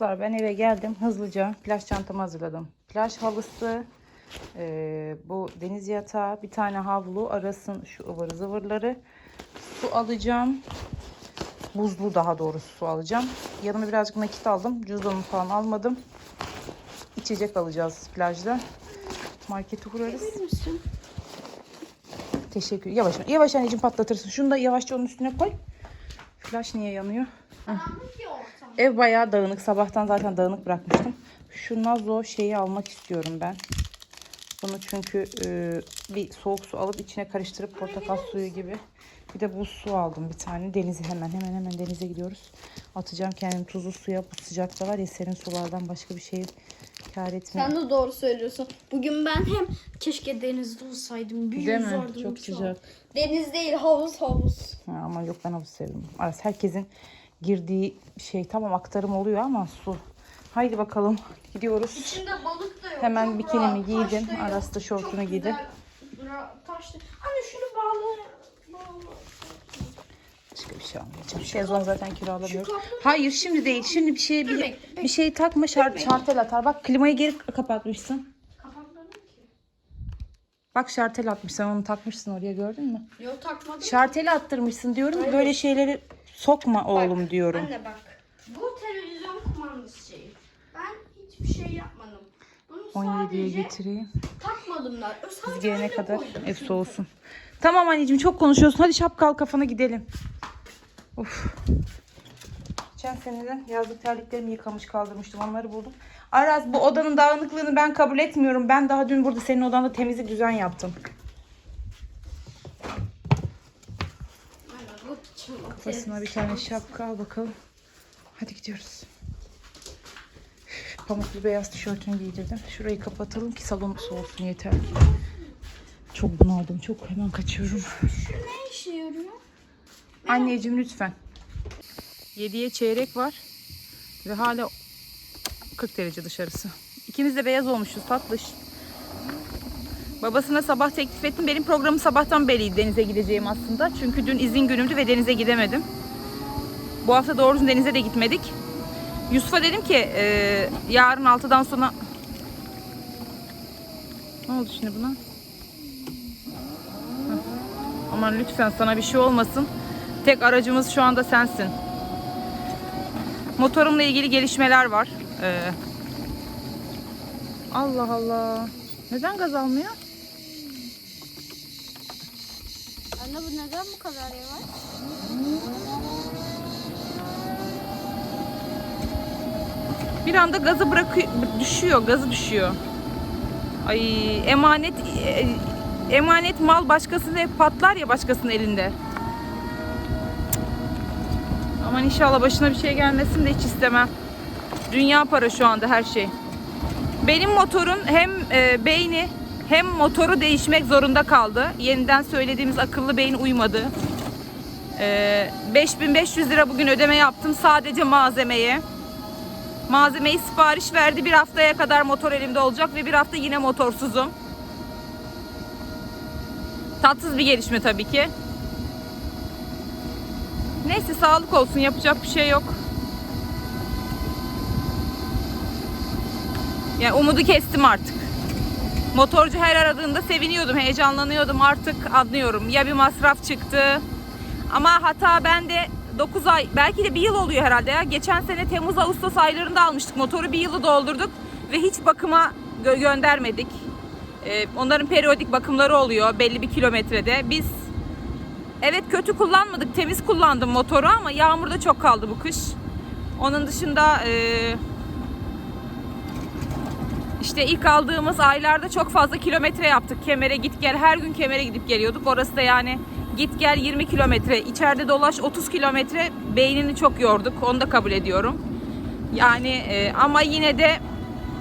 Arkadaşlar ben eve geldim hızlıca plaj çantamı hazırladım. Plaj halısı, eee, bu deniz yatağı, bir tane havlu, arasın şu ıvır zıvırları. Su alacağım. Buzlu daha doğrusu su alacağım. Yanıma birazcık nakit aldım. Cüzdanımı falan almadım. İçecek alacağız plajda. Markete uğrarız. Teşekkür. Yavaş yavaş anneciğim patlatırsın. Şunu da yavaşça onun üstüne koy. Flaş niye yanıyor? Ev bayağı dağınık. Sabahtan zaten dağınık bırakmıştım. Şu Nazo şeyi almak istiyorum ben. Bunu çünkü e, bir soğuk su alıp içine karıştırıp portakal suyu gibi. Bir de buz su aldım bir tane. Denize hemen hemen hemen denize gidiyoruz. Atacağım kendimi tuzlu suya. Bu sıcakta var ya serin sulardan başka bir şey kar etmiyor. Sen de doğru söylüyorsun. Bugün ben hem keşke denizde olsaydım. Bir Değil mi? Çok sıcak. Deniz değil havuz havuz. Ha, ama yok ben havuz sevdim. Aras herkesin girdiği şey tamam aktarım oluyor ama su. Haydi bakalım gidiyoruz. İçinde balık da yok. Hemen bikinimi giydim. Aras da şortunu giydi. güzel, rahat, taş da- Anne şunu bağla. Başka bir şey almayacağım. Şezlong zaten kiralamıyorum. Hayır şimdi değil. Şimdi bir şey bir, bir şey takma şart, şartel atar. Bak klimayı geri kapatmışsın. Bak şartel atmış. Sen onu takmışsın oraya gördün mü? Yok takmadım. Şarteli attırmışsın diyorum. Böyle şeyleri sokma oğlum diyorum. Anne bak. Bu televizyon kumandası şeyi. Ben hiçbir şey yapmadım. Bunu 17'ye sadece getireyim. takmadım da. Biz Sadece gelene kadar ev soğusun. Tamam anneciğim çok konuşuyorsun. Hadi şapka al kafana gidelim. Of. Geçen seneden yazlık terliklerimi yıkamış kaldırmıştım. Onları buldum. Aras bu odanın dağınıklığını ben kabul etmiyorum. Ben daha dün burada senin odanda temizlik düzen yaptım. Kafasına bir tane şapka al bakalım. Hadi gidiyoruz. Pamuklu beyaz tişörtünü giydirdim. Şurayı kapatalım ki salon soğusun yeter. Çok bunaldım. Çok hemen kaçıyorum. Şu ne işe yarıyor? Anneciğim lütfen. 7'ye çeyrek var. Ve hala 40 derece dışarısı. İkimiz de beyaz olmuşuz tatlış. Babasına sabah teklif ettim. Benim programım sabahtan beri denize gideceğim aslında. Çünkü dün izin günümdü ve denize gidemedim. Bu hafta doğru düzgün denize de gitmedik. Yusuf'a dedim ki e, yarın 6'dan sonra... Ne oldu şimdi buna? Aman lütfen sana bir şey olmasın. Tek aracımız şu anda sensin. Motorumla ilgili gelişmeler var. Ee, Allah Allah. Neden gaz almıyor? Anne bu neden bu kadar yavaş? Bir anda gazı bırakıyor, düşüyor, gazı düşüyor. Ay emanet e, emanet mal başkasının hep patlar ya başkasının elinde. Aman inşallah başına bir şey gelmesin de hiç istemem. Dünya para şu anda her şey. Benim motorun hem e, beyni hem motoru değişmek zorunda kaldı. Yeniden söylediğimiz akıllı beyin uymadı. E, 5500 lira bugün ödeme yaptım sadece malzemeye. Malzemeyi sipariş verdi. Bir haftaya kadar motor elimde olacak ve bir hafta yine motorsuzum. Tatsız bir gelişme tabii ki. Neyse sağlık olsun yapacak bir şey yok. Yani umudu kestim artık. Motorcu her aradığında seviniyordum, heyecanlanıyordum. Artık anlıyorum. Ya bir masraf çıktı. Ama hata bende 9 ay, belki de bir yıl oluyor herhalde ya. Geçen sene Temmuz Ağustos aylarında almıştık motoru. Bir yılı doldurduk ve hiç bakıma gö- göndermedik. Ee, onların periyodik bakımları oluyor belli bir kilometrede. Biz evet kötü kullanmadık, temiz kullandım motoru ama yağmurda çok kaldı bu kış. Onun dışında eee işte ilk aldığımız aylarda çok fazla kilometre yaptık. Kemere git gel her gün kemere gidip geliyorduk. Orası da yani git gel 20 kilometre. içeride dolaş 30 kilometre. Beynini çok yorduk. Onu da kabul ediyorum. Yani e, ama yine de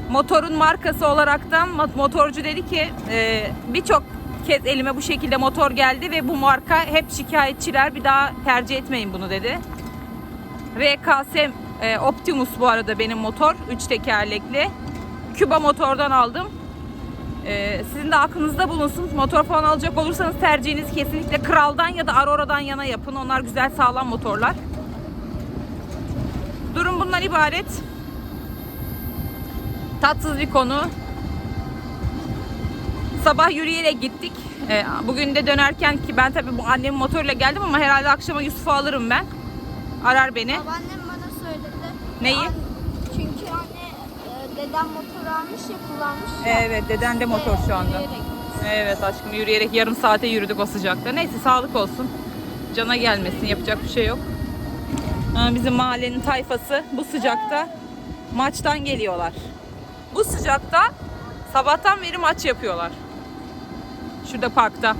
motorun markası olaraktan mo- motorcu dedi ki e, birçok kez elime bu şekilde motor geldi ve bu marka hep şikayetçiler bir daha tercih etmeyin bunu dedi. RKS e, Optimus bu arada benim motor. 3 tekerlekli. Küba motordan aldım. Ee, sizin de aklınızda bulunsun. Motor falan alacak olursanız tercihiniz kesinlikle Kral'dan ya da Aurora'dan yana yapın. Onlar güzel sağlam motorlar. Durum bundan ibaret. Tatsız bir konu. Sabah yürüyerek gittik. Ee, bugün de dönerken ki ben tabii bu annemin motoruyla geldim ama herhalde akşama Yusuf'u alırım ben. Arar beni. Babaannem bana söyledi. Neyi? An- çünkü anne e, dedem motor almış ya kullanmış ya. Evet deden de motor şu anda. Yürüyerek. Evet aşkım yürüyerek yarım saate yürüdük o sıcakta. Neyse sağlık olsun. Cana gelmesin yapacak bir şey yok. Ha, Bizim mahallenin tayfası bu sıcakta maçtan geliyorlar. Bu sıcakta sabahtan beri maç yapıyorlar. Şurada parkta.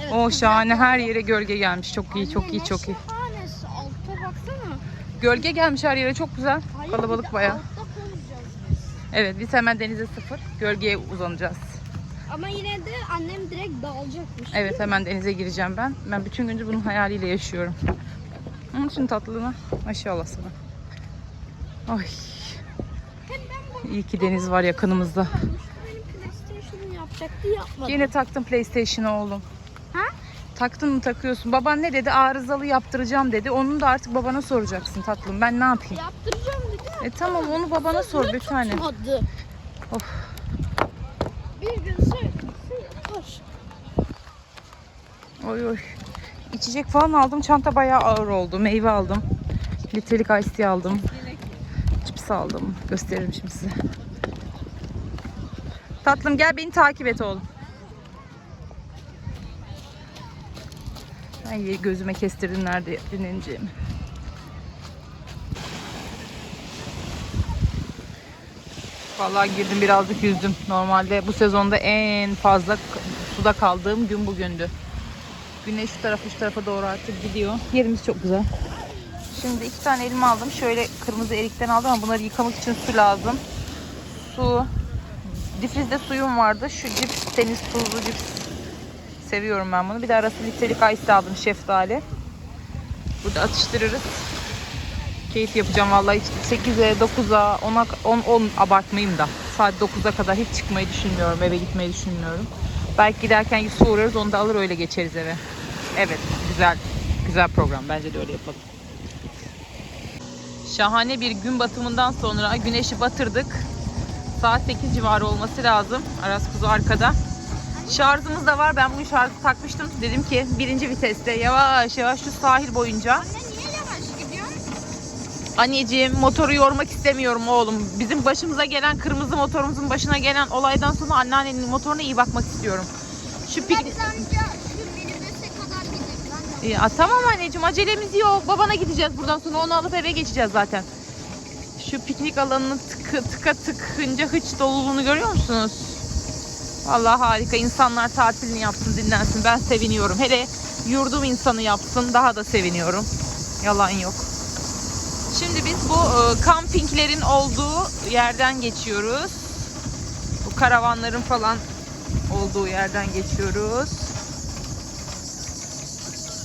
Evet, O güzel. şahane her yere gölge gelmiş. Çok iyi, çok Anne, iyi, ne çok iyi. şahanesi. Alta baksana. Gölge gelmiş her yere çok güzel. Hayır, bir Kalabalık de baya. Altta kalacağız biz. Evet biz hemen denize sıfır. Gölgeye uzanacağız. Ama yine de annem direkt dağılacakmış. Evet hemen denize gireceğim ben. Ben bütün gündür bunun hayaliyle yaşıyorum. Onun için tatlılığına maşallah sana. Ay Hep ben bu iyi ki deniz var yakınımızda. Yapacaktı yapmadı. Yine taktım PlayStation'ı oğlum. Ha? Taktın mı takıyorsun. Baban ne dedi? Arızalı yaptıracağım dedi. Onu da artık babana soracaksın tatlım. Ben ne yapayım? Yaptıracağım dedi. E tamam onu babana sor bir tane. Tutmadı. Of. Bir gün söyle. Oy oy. İçecek falan aldım. Çanta bayağı ağır oldu. Meyve aldım. Litrelik tea aldım. Cips aldım. Gösteririm şimdi size. Tatlım gel beni takip et oğlum. Ay gözüme kestirdin nerede dinleneceğimi. Vallahi girdim birazcık yüzdüm. Normalde bu sezonda en fazla suda kaldığım gün bugündü. Güneş şu tarafa şu tarafa doğru artık gidiyor. Yerimiz çok güzel. Şimdi iki tane elma aldım. Şöyle kırmızı erikten aldım ama bunları yıkamak için su lazım. Su. Difrizde suyum vardı. Şu cips, deniz tuzlu cips. Seviyorum ben bunu. Bir de arası litrelik ice aldım şeftali. Burada atıştırırız. Keyif yapacağım vallahi hiç 8'e, 9'a, 10'a, 10, 10 abartmayayım da. Saat 9'a kadar hiç çıkmayı düşünmüyorum. Eve gitmeyi düşünmüyorum. Belki giderken Yusuf'u uğrarız onu da alır öyle geçeriz eve. Evet güzel güzel program bence de öyle yapalım. Şahane bir gün batımından sonra güneşi batırdık. Saat 8 civarı olması lazım. Aras kuzu arkada. Şarjımız da var. Ben bugün şarjı takmıştım. Dedim ki birinci viteste yavaş yavaş şu sahil boyunca. Anne niye yavaş gidiyorsun? Anneciğim motoru yormak istemiyorum oğlum. Bizim başımıza gelen kırmızı motorumuzun başına gelen olaydan sonra anneannenin motoruna iyi bakmak istiyorum. Şu pik... Ya, tamam anneciğim acelemiz yok. Babana gideceğiz buradan sonra onu alıp eve geçeceğiz zaten. Şu piknik alanının tıkı, tıka tıkınca hıç doluluğunu görüyor musunuz? Vallahi harika. İnsanlar tatilini yapsın, dinlensin. Ben seviniyorum. Hele yurdum insanı yapsın. Daha da seviniyorum. Yalan yok. Şimdi biz bu e, kampinglerin olduğu yerden geçiyoruz. Bu karavanların falan olduğu yerden geçiyoruz.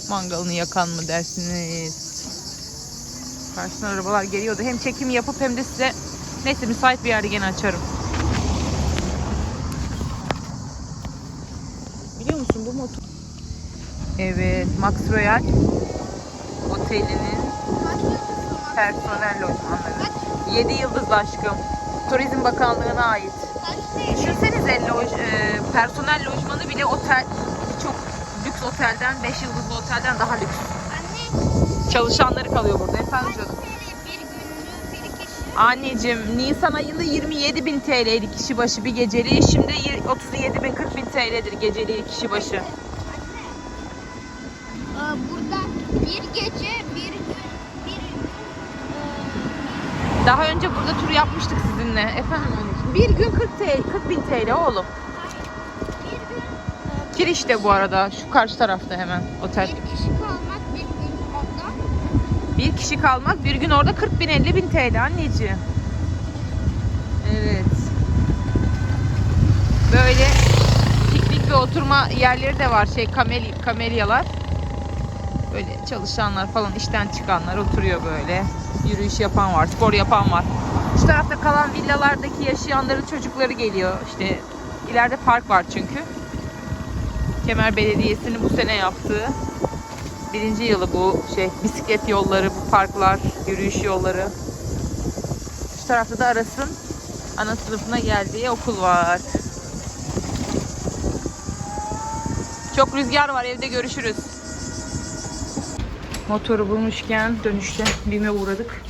Mangalını yakan mı dersiniz? Karşıdan arabalar geliyordu. Hem çekim yapıp hem de size neyse müsait bir yerde gene açarım. Biliyor musun bu motor? Evet, Max Royal otelinin personel lojmanları. 7 yıldızlı aşkım. Turizm Bakanlığı'na ait. Düşünsenize loj, e, personel lojmanı bile otel birçok lüks otelden 5 yıldızlı otelden daha lüks. Çalışanları kalıyor burada efendim canım. Anneciğim Nisan ayında 27 bin TL'ydi kişi başı bir geceliği. Şimdi 37 bin 40 bin TL'dir geceliği kişi başı. Ee, burada bir gece bir gün bir e, Daha önce burada tur yapmıştık sizinle. Efendim. Bir gün 40 TL, 40 bin TL oğlum. bir gün e, Kirişte bu arada. Şu karşı tarafta hemen otel. bir kişi kalmak bir gün orada. Kişi kalmak bir gün orada 40 bin 50 bin TL anneciğim. Evet. Böyle piknik ve oturma yerleri de var şey kamel, kamelyalar. Böyle çalışanlar falan işten çıkanlar oturuyor böyle. Yürüyüş yapan var, spor yapan var. Şu tarafta kalan villalardaki yaşayanların çocukları geliyor. İşte ileride park var çünkü. Kemer Belediyesi'nin bu sene yaptığı birinci yılı bu şey bisiklet yolları, bu parklar, yürüyüş yolları. Şu tarafta da Aras'ın ana sınıfına geldiği okul var. Çok rüzgar var evde görüşürüz. Motoru bulmuşken dönüşte BİM'e uğradık.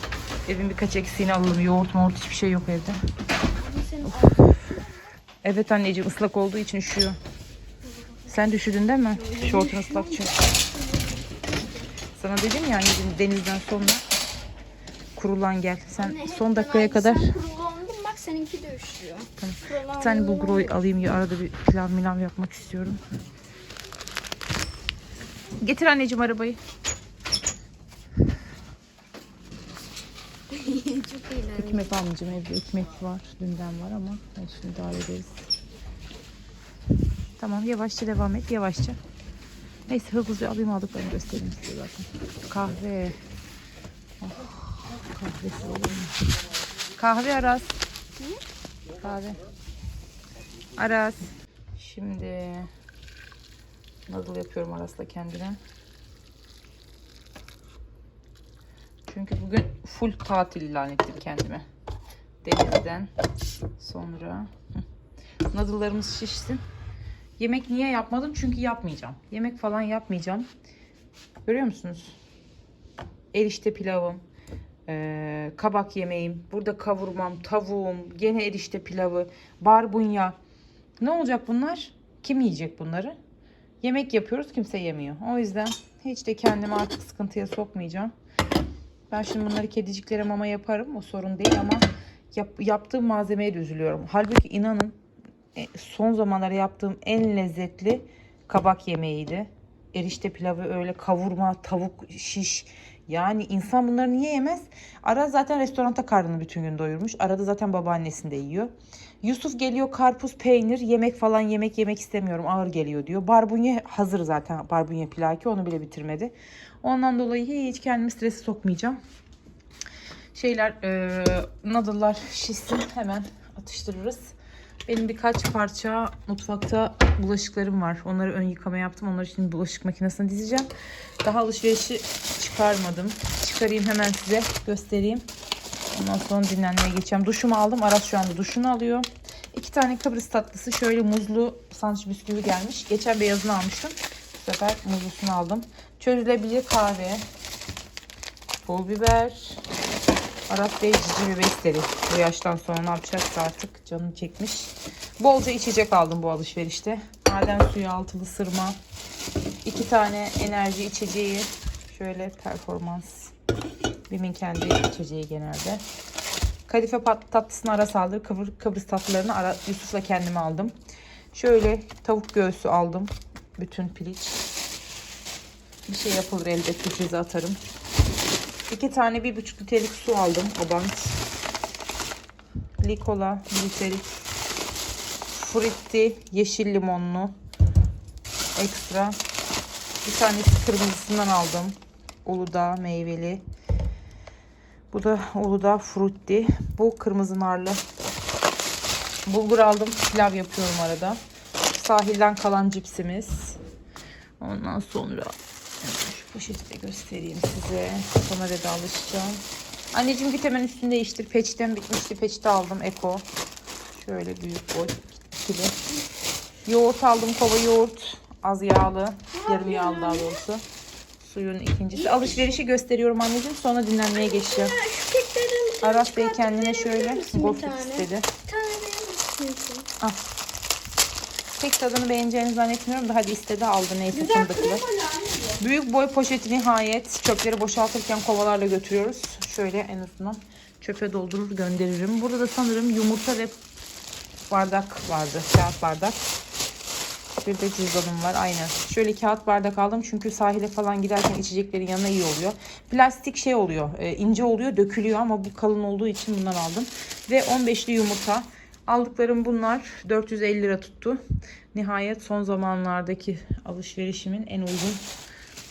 Evin birkaç eksiğini alalım. Yoğurt moğurt hiçbir şey yok evde. Evet anneciğim ıslak olduğu için üşüyor. Sen de üşüdün değil mi? Şortun ıslak çünkü. Sana dedim ya anneciğim denizden sonra kurulan gel. Sen son dakikaya kadar Sen kurulandın bak seninki de üşüyor. bir tane bulgur alayım ya arada bir pilav milav yapmak istiyorum. Getir anneciğim arabayı. Çok eğlenceli. Ekmek almayacağım evde ekmek var. Dünden var ama olsun idare ederiz. Tamam yavaşça devam et yavaşça. Neyse hızlıca alayım aldıklarını göstereyim size zaten. Kahve. Oh, kahvesi olur mu? Kahve Aras. Kahve. Aras. Şimdi noodle yapıyorum Aras'la kendine. Çünkü bugün full tatil ilan ettim kendime. Denizden sonra noodle'larımız şişsin. Yemek niye yapmadım? Çünkü yapmayacağım. Yemek falan yapmayacağım. Görüyor musunuz? Erişte pilavım, eee, kabak yemeğim, burada kavurmam, tavuğum, gene erişte pilavı, barbunya. Ne olacak bunlar? Kim yiyecek bunları? Yemek yapıyoruz kimse yemiyor. O yüzden hiç de kendimi artık sıkıntıya sokmayacağım. Ben şimdi bunları kediciklere mama yaparım. O sorun değil ama yap- yaptığım malzemeye de üzülüyorum. Halbuki inanın son zamanlarda yaptığım en lezzetli kabak yemeğiydi. Erişte pilavı öyle kavurma, tavuk, şiş. Yani insan bunları niye yemez? Ara zaten restoranta karnını bütün gün doyurmuş. Arada zaten babaannesini de yiyor. Yusuf geliyor karpuz, peynir, yemek falan yemek yemek istemiyorum ağır geliyor diyor. Barbunya hazır zaten barbunya pilaki onu bile bitirmedi. Ondan dolayı hiç kendimi strese sokmayacağım. Şeyler, e, noodle'lar şişsin hemen atıştırırız. Benim birkaç parça mutfakta bulaşıklarım var. Onları ön yıkama yaptım. Onları şimdi bulaşık makinesine dizeceğim. Daha alışverişi çıkarmadım. Çıkarayım hemen size göstereyim. Ondan sonra dinlenmeye geçeceğim. Duşumu aldım. Aras şu anda duşunu alıyor. İki tane Kıbrıs tatlısı şöyle muzlu sandviç bisküvi gelmiş. Geçen beyazını almıştım. Bu sefer muzlusunu aldım. Çözülebilir kahve. Pul biber. Aras Bey cici bebek. Bu yaştan sonra ne yapacaksa artık canını çekmiş. Bolca içecek aldım bu alışverişte. Maden suyu altılı sırma. iki tane enerji içeceği. Şöyle performans. Bim'in kendi içeceği genelde. Kadife tatlısını Aras aldı. Kıvır, Kıbrıs tatlılarını Ara, Yusuf'la kendime aldım. Şöyle tavuk göğsü aldım. Bütün piliç. Bir şey yapılır elbette frize atarım. İki tane bir buçuk litrelik su aldım. Abant. Likola litrelik. Fritti yeşil limonlu. Ekstra. Bir tanesi kırmızısından aldım. Uludağ meyveli. Bu da Uludağ frutti. Bu kırmızı narlı. Bulgur aldım. Pilav yapıyorum arada. Sahilden kalan cipsimiz. Ondan sonra poşeti de göstereyim size. Kamerada alışacağım. Anneciğim git hemen üstünü değiştir. Peçten bitmişti. Peçete aldım. Eko. Şöyle büyük boy. ikili. Yoğurt aldım. Kova yoğurt. Az yağlı. Yarım yağlı daha doğrusu. Suyun ikincisi. Alışverişi gösteriyorum anneciğim. Sonra dinlenmeye geçeceğim. Aras Bey kendine şöyle gofret istedi. Al. Pek tadını beğeneceğini zannetmiyorum da hadi istedi aldı neyse fındıklı. Büyük boy poşeti nihayet. Çöpleri boşaltırken kovalarla götürüyoruz. Şöyle en azından çöpe doldurur gönderirim. Burada da sanırım yumurta ve bardak vardı. Kağıt bardak. Bir de cüzdanım var aynen. Şöyle kağıt bardak aldım çünkü sahile falan giderken içeceklerin yanına iyi oluyor. Plastik şey oluyor e, ince oluyor dökülüyor ama bu kalın olduğu için bundan aldım. Ve 15'li yumurta. Aldıklarım bunlar 450 lira tuttu. Nihayet son zamanlardaki alışverişimin en uygun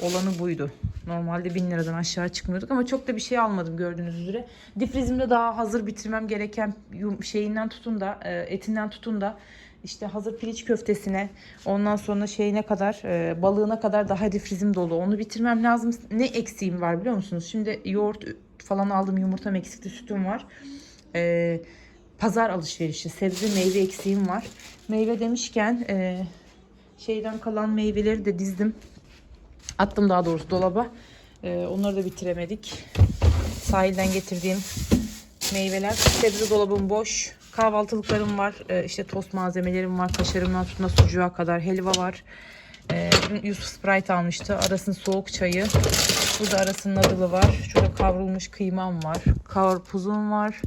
olanı buydu. Normalde 1000 liradan aşağı çıkmıyorduk ama çok da bir şey almadım gördüğünüz üzere. Difrizimde daha hazır bitirmem gereken şeyinden tutun da e, etinden tutun da işte hazır piliç köftesine ondan sonra şeyine kadar e, balığına kadar daha difrizim dolu. Onu bitirmem lazım. Ne eksiğim var biliyor musunuz? Şimdi yoğurt falan aldım yumurtam eksikti sütüm var. e, pazar alışverişi. Sebze meyve eksiğim var. Meyve demişken şeyden kalan meyveleri de dizdim. Attım daha doğrusu dolaba. E, onları da bitiremedik. Sahilden getirdiğim meyveler. Sebze dolabım boş. Kahvaltılıklarım var. E, işte tost malzemelerim var. Kaşarımdan tutun da sucuğa kadar. Helva var. E, dün Yusuf Sprite almıştı. Aras'ın soğuk çayı. Burada Aras'ın nadılı var. Şurada kavrulmuş kıymam var. Karpuzum var.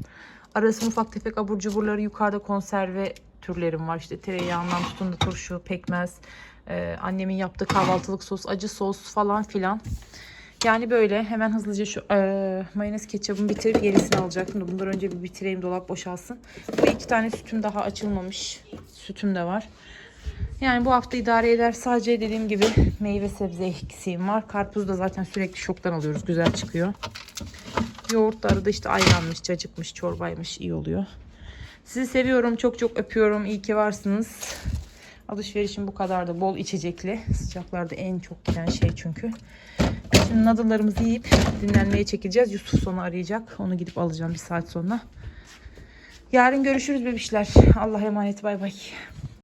Aras'ın ufak tefek abur cuburları yukarıda konserve türlerim var. İşte tereyağından tutun da turşu, pekmez. E, annemin yaptığı kahvaltılık sos, acı sos falan filan. Yani böyle hemen hızlıca şu e, mayonez ketçabımı bitirip yenisini alacaktım da bundan önce bir bitireyim dolap boşalsın. Bu iki tane sütüm daha açılmamış. Sütüm de var. Yani bu hafta idare eder. Sadece dediğim gibi meyve sebze eksiğim var. Karpuz da zaten sürekli şoktan alıyoruz. Güzel çıkıyor. Yoğurt da arada işte ayranmış, cacıkmış, çorbaymış iyi oluyor. Sizi seviyorum. Çok çok öpüyorum. İyi ki varsınız. Alışverişim bu kadar da bol içecekli. Sıcaklarda en çok giden şey çünkü. Şimdi nadıllarımızı yiyip dinlenmeye çekileceğiz. Yusuf sonra arayacak. Onu gidip alacağım bir saat sonra. Yarın görüşürüz bebişler. Allah'a emanet bay bay.